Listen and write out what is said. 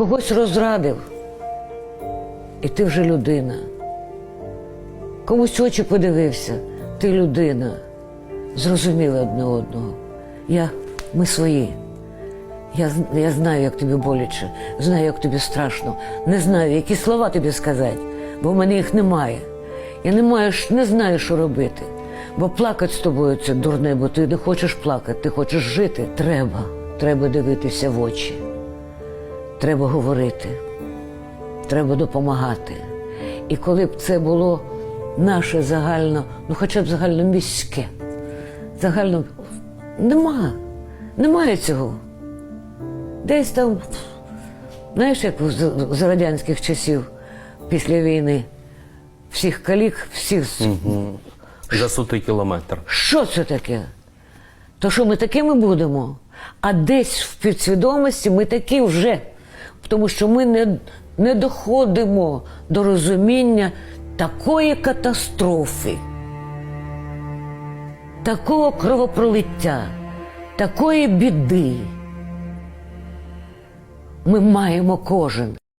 когось розрадив, і ти вже людина. Комусь очі подивився, ти людина. Зрозуміли одне одного. Я, ми свої. Я, я знаю, як тобі боляче, знаю, як тобі страшно, не знаю, які слова тобі сказати, бо в мене їх немає. Я не маю, не знаю, що робити. Бо плакати з тобою це дурне, бо ти не хочеш плакати, ти хочеш жити. Треба, треба дивитися в очі. Треба говорити, треба допомагати. І коли б це було наше загально, ну хоча б загальноміське, загально нема, немає цього. Десь там, знаєш, як з, радянських часів після війни всіх калік, всіх. з- За сотий кілометр. Що це таке? То що ми такими будемо? А десь в підсвідомості ми такі вже. Тому що ми не, не доходимо до розуміння такої катастрофи, такого кровопролиття, такої біди. Ми маємо кожен